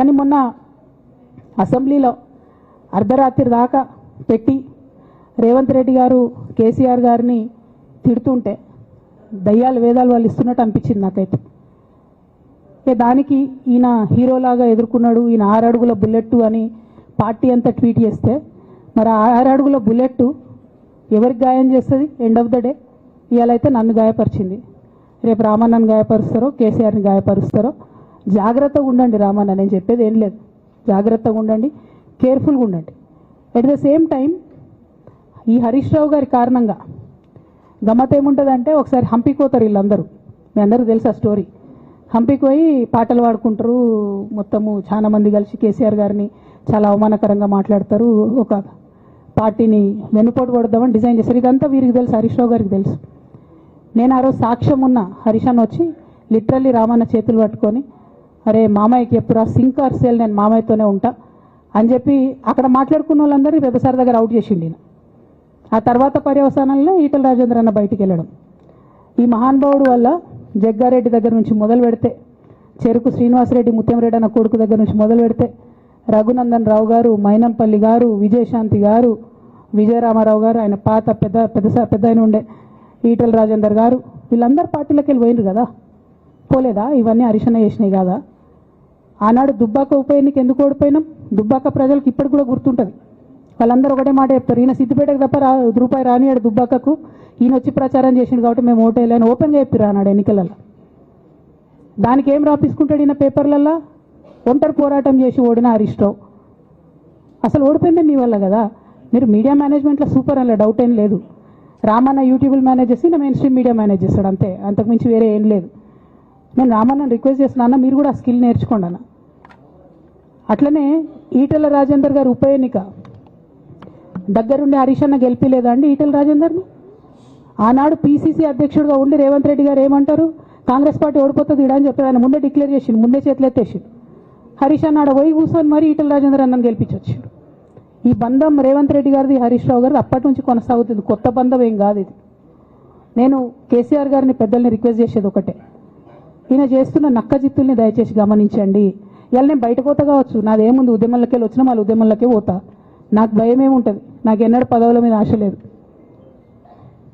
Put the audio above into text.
కానీ మొన్న అసెంబ్లీలో అర్ధరాత్రి దాకా పెట్టి రేవంత్ రెడ్డి గారు కేసీఆర్ గారిని తిడుతుంటే దయ్యాలు వేదాలు వాళ్ళు ఇస్తున్నట్టు అనిపించింది నాకైతే. దానికి ఈయన హీరోలాగా ఎదుర్కొన్నాడు ఈయన ఆరు అడుగుల బుల్లెట్ అని పార్టీ అంతా ట్వీట్ చేస్తే మరి ఆ ఆరు అడుగుల బుల్లెట్ ఎవరికి గాయం చేస్తుంది? ఎండ్ ఆఫ్ ద డే ఇవాళ అయితే నన్ను గాయపరిచింది. రేపు రామన్నను గాయపరుస్తారో కేసీఆర్ని గాయపరుస్తారో జాగ్రత్తగా ఉండండి రామన్న నేను చెప్పేది ఏం లేదు. జాగ్రత్తగా ఉండండి కేర్ఫుల్గా ఉండండి. ఎట్ ద సేమ్ టైం ఈ హరీష్ రావు గారి కారణంగా గమ్మత్ ఏముంటుందంటే ఒకసారి హంపి కోతారు వీళ్ళందరూ. మీ అందరికీ తెలుసు ఆ స్టోరీ? హంపికి పోయి పాటలు పాడుకుంటారు మొత్తము చాలా మంది కలిసి కేసీఆర్ గారిని చాలా అవమానకరంగా మాట్లాడతారు. ఒక పార్టీని వెనుపోటు పడదామని డిజైన్ చేశారు. ఇదంతా వీరికి తెలుసు హరీష్ రావు గారికి తెలుసు. నేను ఆ రోజు సాక్ష్యం ఉన్న హరీష్ అన్న వచ్చి లిటరల్లీ రామన్న చేతులు పట్టుకొని అరే మామయ్యకి ఎప్పుడు సింక్ ఆర్ సేల్ నేను మామయ్యతోనే ఉంటా అని చెప్పి అక్కడ మాట్లాడుకున్న వాళ్ళందరినీ పెద్దసారి దగ్గర అవుట్ చేసిండి ఆ తర్వాత పర్యవసానంలో ఈటల రాజేంద్ర అన్న బయటికి వెళ్ళడం. ఈ మహానుభావుడు వల్ల జగ్గారెడ్డి దగ్గర నుంచి మొదలు పెడితే చెరుకు శ్రీనివాసరెడ్డి ముత్యంరెడ్డి అన్న కొడుకు దగ్గర నుంచి మొదలు పెడితే రఘునందన్ రావు గారు మైనంపల్లి గారు విజయశాంతి గారు విజయరామారావు గారు ఆయన పాత పెద్ద పెద్ద పెద్ద ఆయన ఉండే ఈటల రాజేందర్ గారు వీళ్ళందరూ పార్టీలోకి వెళ్ళి పోయినారు కదా? పోలేదా? ఇవన్నీ అరిశన చేసినాయి కదా? ఆనాడు దుబ్బాక ఉప ఎన్నిక ఎందుకు ఓడిపోయినాం? దుబ్బాక ప్రజలకు ఇప్పటికి కూడా గుర్తుంటుంది. వాళ్ళందరూ ఒకటే మాట చెప్తారు. ఈయన సిద్దిపేటకు తప్ప రా రూపాయి రానియాడు దుబ్బాకకు. ఈయన వచ్చి ప్రచారం చేసిండు కాబట్టి మేము ఓటేయాలని ఓపెన్గా చెప్పారు ఆనాడు ఎన్నికలలో దానికి ఏం రాపించుకుంటాడు ఈయన పేపర్లల్లో? ఒంటరి పోరాటం చేసి ఓడిన హరీష్ రావు అసలు ఓడిపోయింది మీ వల్ల కదా? మీరు మీడియా మేనేజ్మెంట్లో సూపర్ అలా డౌట్ ఏం లేదు. రామన్న యూట్యూబ్ మేనేజ్ చేసి నా మెయిన్ స్ట్రీమ్ మీడియా మేనేజ్ చేస్తాడు అంతే. అంతకుమించి వేరే ఏం లేదు. నేను రామన్న రిక్వెస్ట్ చేస్తున్నా అన్న మీరు కూడా ఆ స్కిల్ నేర్చుకోండి అన్న. అట్లనే ఈటల రాజేందర్ గారు ఉప ఎన్నిక. దగ్గరుండి హరీష్ అన్న గెలిపిలేదా అండి ఈటల రాజేందర్ని? ఆనాడు పీసీసీ అధ్యక్షుడిగా ఉండి రేవంత్ రెడ్డి గారు ఏమంటారు? కాంగ్రెస్ పార్టీ ఓడిపోతుంది ఇడా అని చెప్పారు. ఆయన ముందే డిక్లేర్ చేసిండు ముందే చేతులు హరీష్ అన్న వై పోయి కూర్చొని మరి ఈటల రాజేందర్ అన్నను గెలిపించొచ్చాడు. ఈ బంధం రేవంత్ రెడ్డి గారిది హరీష్ రావు గారిది అప్పటి నుంచి కొనసాగుతుంది. కొత్త బంధం ఏం కాదు ఇది. నేను కేసీఆర్ గారిని పెద్దల్ని రిక్వెస్ట్ చేసేది ఒకటే. ఈయన చేస్తున్న నక్క జిత్తుల్ని దయచేసి గమనించండి. ఇవాళ నేను బయట పోతా కావచ్చు. నాదేముంది ఉద్యమంలోకి వెళ్ళి వచ్చినా మళ్ళీ ఉద్యమంలోకే పోతా. నాకు భయం ఏముంటుంది నాకు ఎన్నడూ పదవుల మీద ఆశ లేదు.